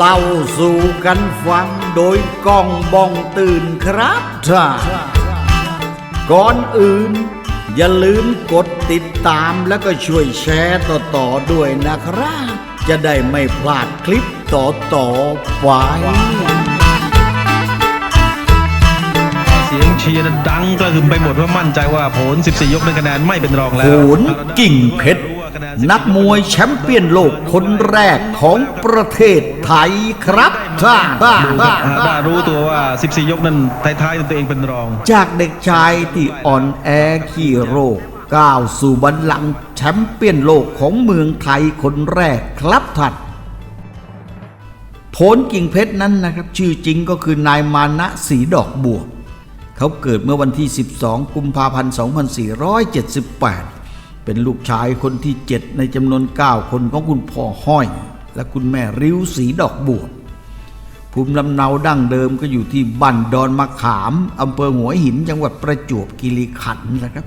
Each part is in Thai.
เล่าสู่กันฟังโดยกองบองตื่นครับท่านก่อนอื่น อย่าลืมกดติดตามแล้วก็ช่วยแชร์ต่อๆด้วยนะครับ จะได้ไม่พลาดคลิปต่อๆไปเสียงเชียร์นั้นดังกระหึ่มไปหมดว่ามั่นใจว่าผล 14 ยกในคะแนนไม่เป็นรองแล้วโหนกิ่งเพชร นักมวยแชมป์เปี้ยนโลกคนแรกของประเทศไทยครับท่านดูครับอ่ารู้ตัวว่า 14 ยกนั้นท้ายๆตัวเองเป็นรอง จากเด็กชายที่อ่อนแอขี้โรคก้าวสู่บัลลังก์แชมป์เปี้ยนโลกของเมืองไทยคนแรกครับท่านโผลกิ่งเพชรนั้นนะครับ ชื่อจริงก็คือนายมานะสีดอกบัวเขาเกิดเมื่อวันที่ 12 กุมภาพันธ์ 2478 เป็นลูกชายคนที่7ในจำนวน9คนของคุณพ่อห้อย และคุณแม่ริ้วสีดอกบัวภูมิลำเนาดั้งเดิมก็อยู่ที่บ้านดอนมะขามอำเภอหัวหินจังหวัดประจวบคีรีขันธ์นะครับ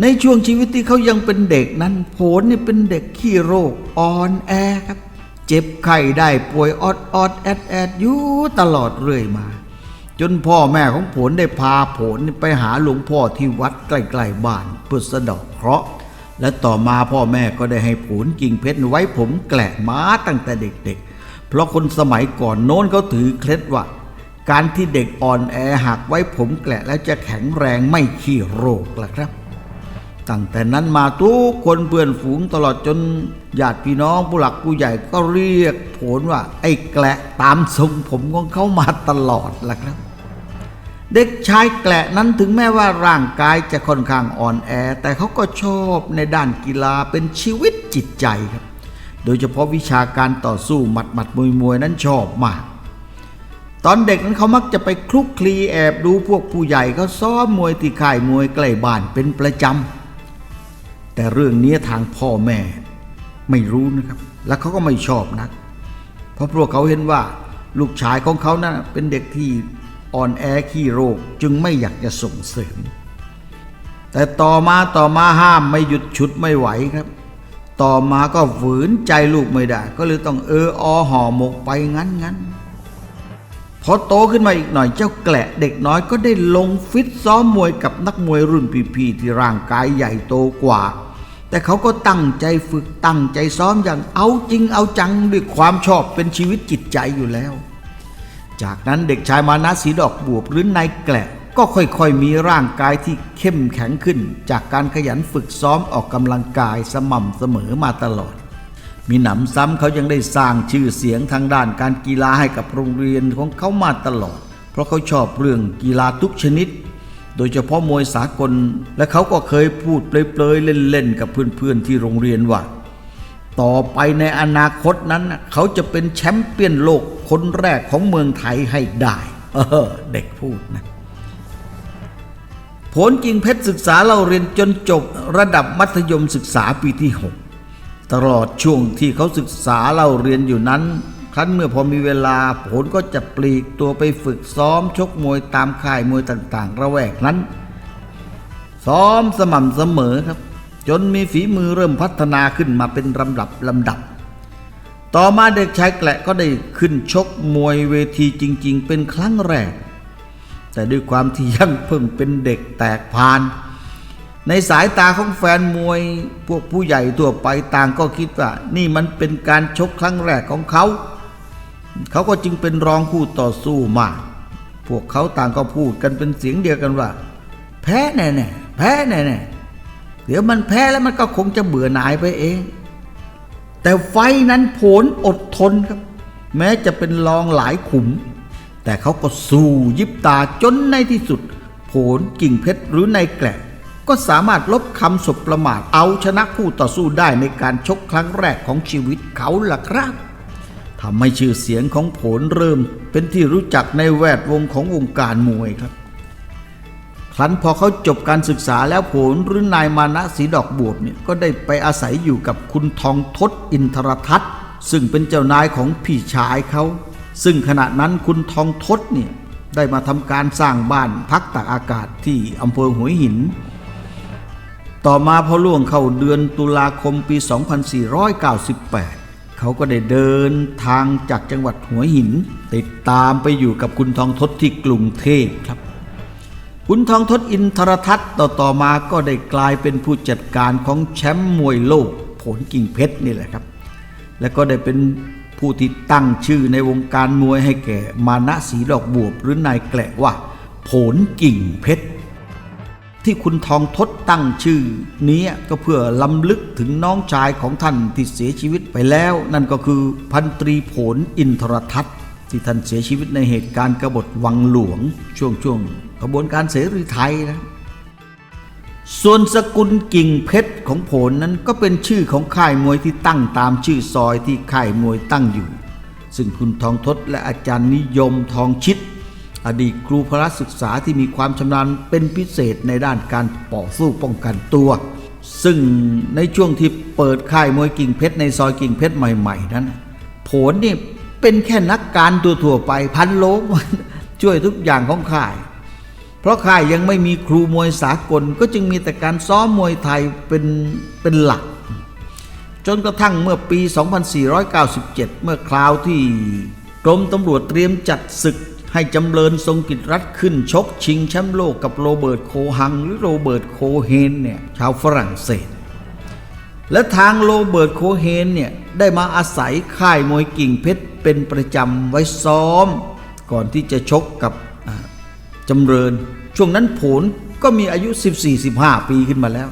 ในช่วงชีวิตที่เขายังเป็นเด็กนั้นโผลนี่เป็นเด็กขี้โรคอ่อนแอครับ เจ็บไข้ได้ป่วยออดออดแอดแอดอยู่ตลอดเรื่อยมา จนพ่อแม่ของผลได้พาผลไปหาหลวงพ่อที่วัดใกล้ๆบ้านเพื่อสะดอก เคราะห์ และต่อมาพ่อแม่ก็ได้ให้ผลกิ่งเพชรไว้ผมแกละม้าตั้งแต่เด็กๆ เพราะคนสมัยก่อนโน้นเขาถือเคล็ดว่า การที่เด็กอ่อนแอหักไว้ผมแกละแล้วจะแข็งแรงไม่ขี้โรคล่ะครับตั้งแต่นั้นมาทุกคนเพื่อนฝูงตลอดจนญาติพี่น้องผู้หลักผู้ใหญ่ก็เรียกผลว่า ไอ้แกละตามทรงผมของเขามาตลอดล่ะครับ เด็กชายแกละนั้นถึงแม้ว่าร่างกายจะค่อนข้างอ่อนแอ แต่เขาก็ชอบในด้านกีฬาเป็นชีวิตจิตใจครับ โดยเฉพาะวิชาการต่อสู้หมัดหมัดมวยมวยนั้นชอบมาก ตอนเด็กนั้นเขามักจะไปคลุกคลีแอบดูพวกผู้ใหญ่เขาซ้อมมวยที่ค่ายมวยใกล้บ้านเป็นประจำแต่เรื่องนี้ทางพ่อแม่ไม่รู้นะครับ และเขาก็ไม่ชอบนัก เพราะพวกเขาเห็นว่าลูกชายของเขานั้นเป็นเด็กที่ อ่อนแอขี้โรคจึงไม่อยากจะส่งเสริม แต่ต่อมาต่อมาห้ามไม่หยุดฉุดไม่ไหวครับ ต่อมาก็ฝืนใจลูกไม่ได้ ก็เลยต้องเอออห่อหมกไปงั้นงั้นพอโตขึ้นมาอีกหน่อยเจ้าแกละเด็กน้อยก็ได้ลงฟิตซ้อมมวยกับนักมวยรุ่นพี่ๆที่ร่างกายใหญ่โตกว่า แต่เขาก็ตั้งใจฝึกตั้งใจซ้อมอย่างเอาจริงเอาจังด้วยความชอบเป็นชีวิตจิตใจอยู่แล้ว จากนั้นเด็กชายมานะสีดอกบวบหรือนายแกละก็ค่อยๆมีร่างกายที่เข้มแข็งขึ้น จากการขยันฝึกซ้อมออกกำลังกายสม่ำเสมอมาตลอด มีหนำซ้ำเขายังได้สร้างชื่อเสียงทางด้านการกีฬาให้กับโรงเรียนของเขามาตลอด เพราะเขาชอบเรื่องกีฬาทุกชนิด โดยเฉพาะมวยสากล และเขาก็เคยพูดเปลยๆเล่นๆกับเพื่อนๆที่โรงเรียนว่า ต่อไปในอนาคตนั้น เขาจะเป็นแชมป์เปี้ยนโลกคนแรกของเมืองไทยให้ได้ เออ เด็กพูดนะผลกิ่งเพชรศึกษาเราเรียนจนจบระดับมัธยมศึกษาปีที่ 6 ตลอดช่วงที่เขาศึกษาเราเรียนอยู่นั้น ครั้นเมื่อพอมีเวลาผลก็จะปลีกตัวไปฝึกซ้อมชกมวยตามค่ายมวยต่างๆ ระแวกนั้น ซ้อมสม่ำเสมอครับ จนมีฝีมือเริ่มพัฒนาขึ้นมาเป็นลำดับลำดับ ต่อมาเด็กชายแกละก็ได้ขึ้นชกมวยเวทีจริง ๆ เป็นครั้งแรก แต่ด้วยความที่ยังเพิ่งเป็นเด็กแตกพาน ในสายตาของแฟนมวยพวกผู้ใหญ่ทั่วไปต่างก็คิดว่า นี่มันเป็นการชกครั้งแรกของเขา เขาก็จึงเป็นรองคู่ต่อสู้มาก พวกเขาต่างก็พูดกันเป็นเสียงเดียวกันว่า แพ้แน่ๆแพ้แน่ๆ เดี๋ยวมันแพ้แล้วมันก็คงจะเบื่อหน่ายไปเอง แต่ไฟนั้นผลอดทนครับ แม้จะเป็นรองหลายขุม แต่เขาก็สู้ยิบตาจนในที่สุด ผลกิ่งเพชรหรือในแกละก็สามารถลบคำสบประมาทเอาชนะคู่ต่อสู้ได้ในการชกครั้งแรกของชีวิตเขาล่ะครับทำให้ชื่อเสียงของผลเริ่มเป็นที่รู้จักในแวดวงของวงการมวยครับ ครั้นพอเขาจบการศึกษาแล้วผลหรือนายมานะสีดอกบวบเนี่ยก็ได้ไปอาศัยอยู่กับคุณทองทศอินทรทัศน์ซึ่งเป็นเจ้านายของพี่ชายเขา ซึ่งขณะนั้นคุณทองทศเนี่ยได้มาทำการสร้างบ้านพักตากอากาศที่อำเภอหัวหิน ต่อมาพอล่วงเข้าเดือนตุลาคมปี 2498 เขาก็ได้เดินทางจากจังหวัดหัวหิน ติดตามไปอยู่กับคุณทองทศที่กรุงเทพครับ คุณทองทศอินทรทัศน์ต่อต่อมาก็ได้กลายเป็นผู้จัดการของแชมป์มวยโลกผลกิ่งเพชรนี่แหละครับ และก็ได้เป็นผู้ที่ตั้งชื่อในวงการมวยให้แก่มานะสีดอกบวบหรือนายแกละว่า ผลกิ่งเพชรที่คุณทองทศตั้งชื่อนี้ก็เพื่อล้ำลึกถึงน้องชายของท่านที่เสียชีวิตไปแล้ว นั่นก็คือพันตรีผลอินทรทัศน์ ที่ท่านเสียชีวิตในเหตุการณ์กบฏวังหลวง ช่วงช่วงกระบวนการเสรีไทยนะส่วนสกุลกิ่งเพชรของผลนั้นก็เป็นชื่อของค่ายมวยที่ตั้งตามชื่อซอยที่ค่ายมวยตั้งอยู่ ซึ่งคุณทองทศและอาจารย์นิยมทองชิด อดีตครูพละศึกษาที่มีความชำนาญเป็นพิเศษในด้านการต่อสู้ป้องกันตัว ซึ่งในช่วงที่เปิดค่ายมวยกิ่งเพชรในซอยกิ่งเพชรใหม่ ๆ นั้น ผลนี่ เป็นแค่นักการตัวทั่วไปพันโลมช่วยทุกอย่างของค่าย เพราะค่ายยังไม่มีครูมวยสากล ก็จึงมีแต่การซ้อมมวยไทยเป็นเป็นหลัก จนกระทั่งเมื่อปี 2497 เมื่อคราวที่กรมตำรวจเตรียมจัดศึกให้จำเริญทรงกิจรัฐขึ้นชกชิงแชมป์โลกกับโรเบิร์ตโคฮังหรือโรเบิร์ตโคเฮนเนี่ยชาวฝรั่งเศส และทางโรเบิร์ตโคเฮนเนี่ยได้มาอาศัยค่ายมวยกิ่งเพชรเป็นประจำไว้ซ้อม ก่อนที่จะชกกับจำเริญ ช่วงนั้นผลก็มีอายุ 14-15 ปีขึ้นมาแล้ว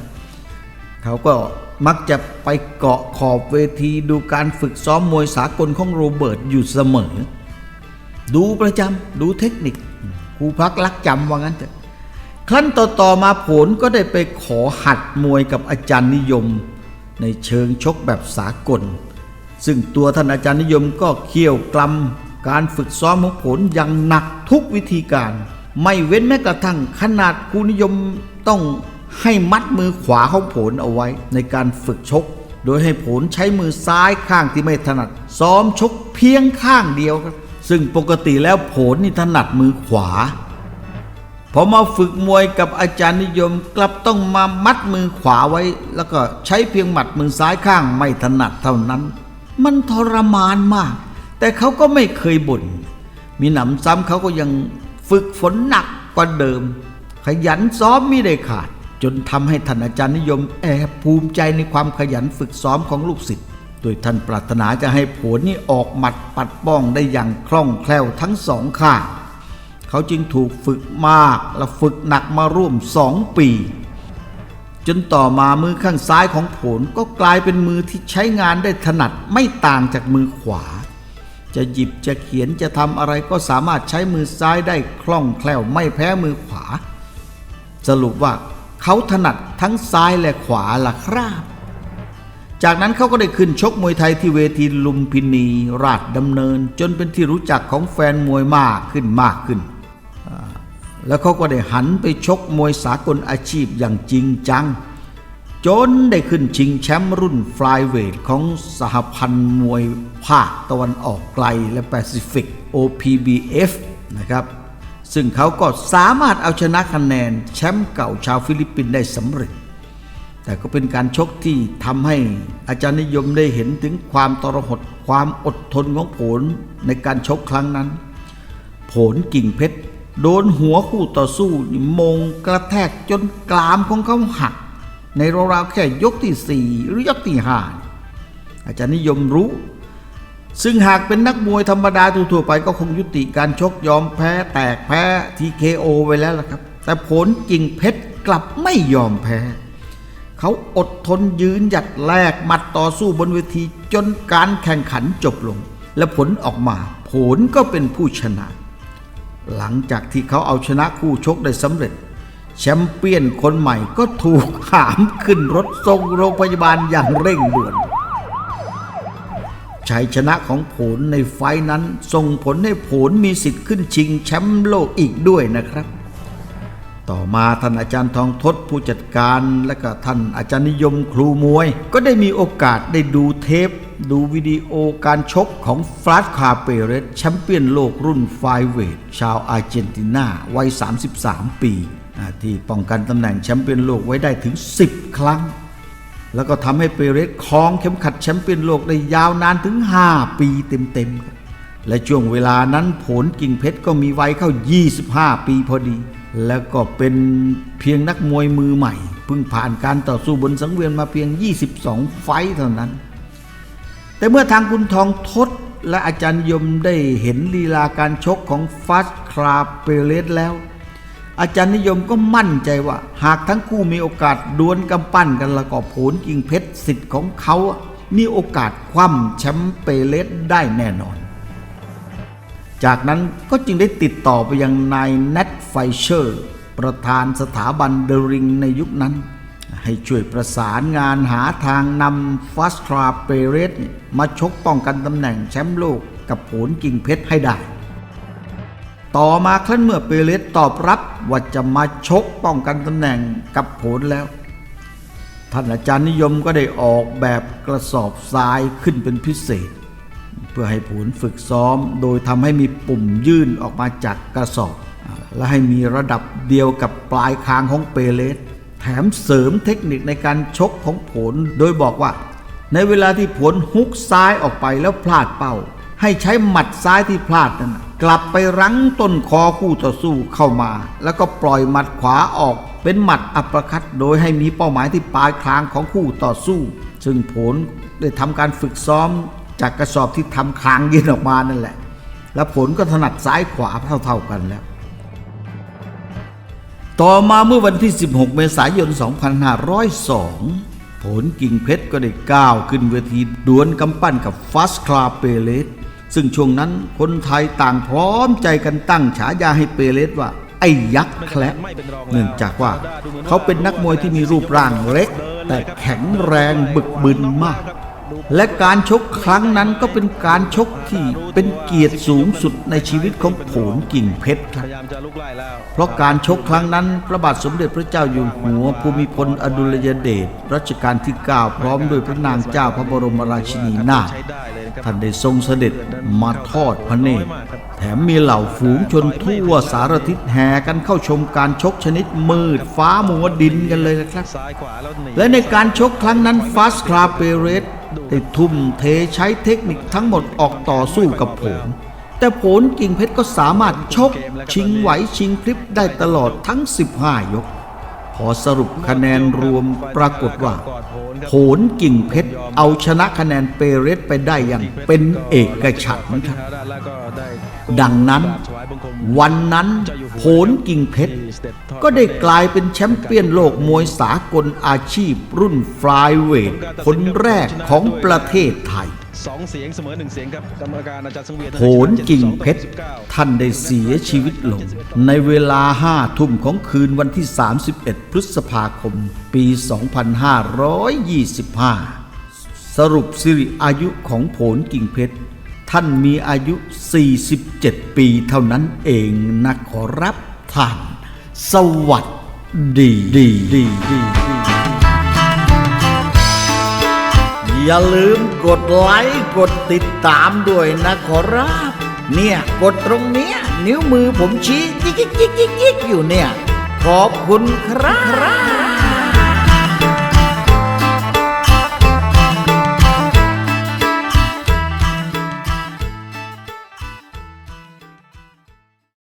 เขาก็มักจะไปเกาะขอบเวทีดูการฝึกซ้อมมวยสากลของโรเบิร์ตอยู่เสมอ ดูประจำดูเทคนิคครูพักรักจำว่างั้นเถอะครั้นต่อๆมาผลก็ได้ไปขอหัดมวยกับอาจารย์นิยม ในเชิงชกแบบสากล ซึ่งตัวท่านอาจารย์นิยมก็เขี่ยวกลำการฝึกซ้อมของผลอย่างหนักทุกวิธีการ ไม่เว้นแม้กระทั่งขนาดครูนิยมต้องให้มัดมือขวาของผลเอาไว้ในการฝึกชก โดยให้ผลใช้มือซ้ายข้างที่ไม่ถนัด ซ้อมชกเพียงข้างเดียวครับ ซึ่งปกติแล้วผลนี่ถนัดมือขวา พอมาฝึกมวยกับอาจารย์นิยมกลับต้องมามัดมือขวาไว้ แล้วก็ใช้เพียงหมัดมือซ้ายข้างไม่ถนัดเท่านั้น มันทรมานมาก แต่เขาก็ไม่เคยบ่นมีหนำซ้ำเขาก็ยังฝึกฝนหนักกว่าเดิม ขยันซ้อมไม่ได้ขาด จนทำให้ท่านอาจารย์นิยมแอบภูมิใจในความขยันฝึกซ้อมของลูกศิษย์โดยท่านปรารถนาจะให้ผลนี่ออกหมัดปัดป้องได้อย่างคล่องแคล่วทั้งสองข้าง เขาจึงถูกฝึกมากและฝึกหนักมาร่วมสองปี จนต่อมามือข้างซ้ายของผลก็กลายเป็นมือที่ใช้งานได้ถนัดไม่ต่างจากมือขวา จะหยิบจะเขียนจะทำอะไรก็สามารถใช้มือซ้ายได้คล่องแคล่วไม่แพ้มือขวา สรุปว่าเขาถนัดทั้งซ้ายและขวาล่ะครับจากนั้นเขาก็ได้ขึ้นชกมวยไทยที่เวทีลุมพินี ราชดำเนิน จนเป็นที่รู้จักของแฟนมวยมากขึ้นมากขึ้น แล้วเขาก็ได้หันไปชกมวยสากลอาชีพอย่างจริงจัง จนได้ขึ้นชิงแชมป์รุ่นฟลายเวทของสหพันธ์มวยภาคตะวันออกไกลและแปซิฟิก OPBF นะครับ ซึ่งเขาก็สามารถเอาชนะคะแนนแชมป์เก่าชาวฟิลิปปินส์ได้สำเร็จ แต่ก็เป็นการชกที่ทำให้อาจารย์นิยมได้เห็นถึงความตรหดความอดทนของผลในการชกครั้งนั้น ผลกิ่งเพชร โดนหัวคู่ต่อสู้มงกระแทกจนกรามของเขาหัก ในราวๆแค่ยกที่สี่หรือยกที่ห้าอาจารย์นิยมรู้ ซึ่งหากเป็นนักมวยธรรมดาทั่วๆไปก็คงยุติการชกยอมแพ้แตกแพ้ทีเคโอไว้แล้วล่ะครับ แต่ผลกิ่งเพชรกลับไม่ยอมแพ้ เขาอดทนยืนหยัดแลกหมัดต่อสู้บนเวทีจนการแข่งขันจบลง และผลออกมา ผลก็เป็นผู้ชนะ หลังจากที่เขาเอาชนะคู่ชกได้สำเร็จ แชมเปี้ยนคนใหม่ก็ถูกหามขึ้นรถส่งโรงพยาบาลอย่างเร่งด่วนชัยชนะของผลในไฟนั้นส่งผลให้ผลมีสิทธิ์ขึ้นชิงแชมป์โลกอีกด้วยนะครับ ต่อมาท่านอาจารย์ทองทศผู้จัดการและก็ท่านอาจารย์นิยมครูมวย ก็ได้มีโอกาสได้ดูเทป ดูวิดีโอการชกของฟลาสคาเปเรสแชมเปี้ยนโลกรุ่นไฟเวทชาวอาร์เจนตินาวัย 33 ปีอ่าที่ป้องกันตำแหน่งแชมเปี้ยนโลกไว้ได้ถึง 10 ครั้ง แล้วก็ทำให้เปเรสครองเข็มขัดแชมป์เปี้ยนโลกได้ยาวนานถึง 5 ปีเต็มๆ และช่วงเวลานั้นผลกิ่งเพชรก็มีวัยเข้า 25 ปีพอดี แล้วก็เป็นเพียงนักมวยมือใหม่ เพิ่งผ่านการต่อสู้บนสังเวียนมาเพียง 22 ไฟเท่านั้น แต่เมื่อทางคุณทองทศและอาจารย์ยมได้เห็นลีลาการชกของฟัสคราเปเรสแล้ว อาจารย์นิยมก็มั่นใจว่า หากทั้งคู่มีโอกาสดวลกำปั้นกันล้วก็ผลกิ่งเพชรสิทธิ์ของเขามีโอกาสคว่ำแชมป์เปเรสได้แน่นอน จากนั้นก็จึงได้ติดต่อไปยังนายแนทไฟเชอร์ ประธานสถาบันเดริงในยุคนั้น ให้ช่วยประสานงานหาทางนำฟัสคราเปเรสมาชกป้องกันตำแหน่งแชมป์โลกกับผลกิ่งเพชรให้ได้ ต่อมาครั้นเมื่อเปเรสตอบรับว่าจะมาชกป้องกันตำแหน่งกับผลแล้ว ท่านอาจารย์นิยมก็ได้ออกแบบกระสอบทรายขึ้นเป็นพิเศษ เพื่อให้ผลฝึกซ้อมโดยทำให้มีปุ่มยื่นออกมาจากกระสอบ และให้มีระดับเดียวกับปลายคางของเปเรส แถมเสริมเทคนิคในการชกของผล โดยบอกว่า ในเวลาที่ผลฮุกซ้ายออกไปแล้วพลาดเป้า ให้ใช้หมัดซ้ายที่พลาดนั้นกลับไปรั้งต้นคอคู่ต่อสู้เข้ามา แล้วก็ปล่อยหมัดขวาออก เป็นหมัดอัปปร์คัตโดยให้มีเป้าหมายที่ปลายคางของคู่ต่อสู้ ซึ่งผลได้ทำการฝึกซ้อมจากกระสอบที่ทำคางยื่นออกมานั่นแหละ แล้วผลก็ถนัดซ้ายขวาเท่าๆกันแล้ว ต่อมาเมื่อวันที่ 16 เมษายน 2502 ผลกิ่งเพชรก็ได้ก้าวขึ้นเวทีดวลกำปั้นกับฟัสคลาเปเลสซึ่งช่วงนั้นคนไทยต่างพร้อมใจกันตั้งฉายาให้เปเลสว่า ไอ้ยักษ์แคละเนื่องจากว่าเขาเป็นนักมวยที่มีรูปร่างเล็ก แต่แข็งแรงบึกบึนมาก และการชกครั้งนั้นก็เป็นการชกที่เป็นเกียรติสูงสุดในชีวิตของผลกิ่งเพชรคพรับยายามจะลุกไล่แล้วเพราะการชกครั้งนั้น พระบาทสมเด็จพระเจ้าอยู่หัวภูมิพลอดุลยเดชรัชกาลที่ 9 พร้อมด้วยพระนางเจ้าพระบรมราชินีนาถใช้ได้เลยนะครับท่านได้ทรงเสด็จมาทอดพระเนตรแถมมีเหล่าฝูงชนทั่วสารทิศแห่กันเข้าชมการชกชนิดมืดฟ้ามัวดินกันเลยนะครับซ้ายขวาแล้วหนีและในการชกครั้งนั้นฟาสคลาเปเรส ได้ทุ่มเทใช้เทคนิคทั้งหมดออกต่อสู้กับผล แต่ผลกิ่งเพชรก็สามารถชก ชิงไหวชิงพลิบได้ตลอดทั้ง 15 ยก พอสรุปคะแนนรวมปรากฏว่าผลกิ่งเพชรเอาชนะคะแนนเปเรสไปได้อย่างเป็นเอกฉันท์ครับแล้วก็ได้ดังนั้นถวายบังคมวันนั้นผลกิ่งเพชร ก็ได้กลายเป็นแชมป์เปี้ยนโลกมวยสากลอาชีพรุ่นฟลายเวทคนแรกของประเทศไทยสองเสียงเสมอหนึ่งเสียงครับกรรมการอาจารย์สังเวียนโผลกิ่งเพชร ท่านได้เสียชีวิตลง ในเวลาห้าทุ่มของคืนวันที่ 31 พฤษภาคม ปี 2525 สรุปสิริอายุของโผลกิ่งเพชร ท่านมีอายุ 47 ปีเท่านั้นเองนะขอรับท่าน สวัสดีดีดีดีดีอย่าลืมกดไลค์กดติดตามด้วยนะขอรับ เนี่ยกดตรงเนี้ย นิ้วมือผมชี้ยิกยิกยิกยิกยิกอยู่เนี่ย ขอบคุณครับ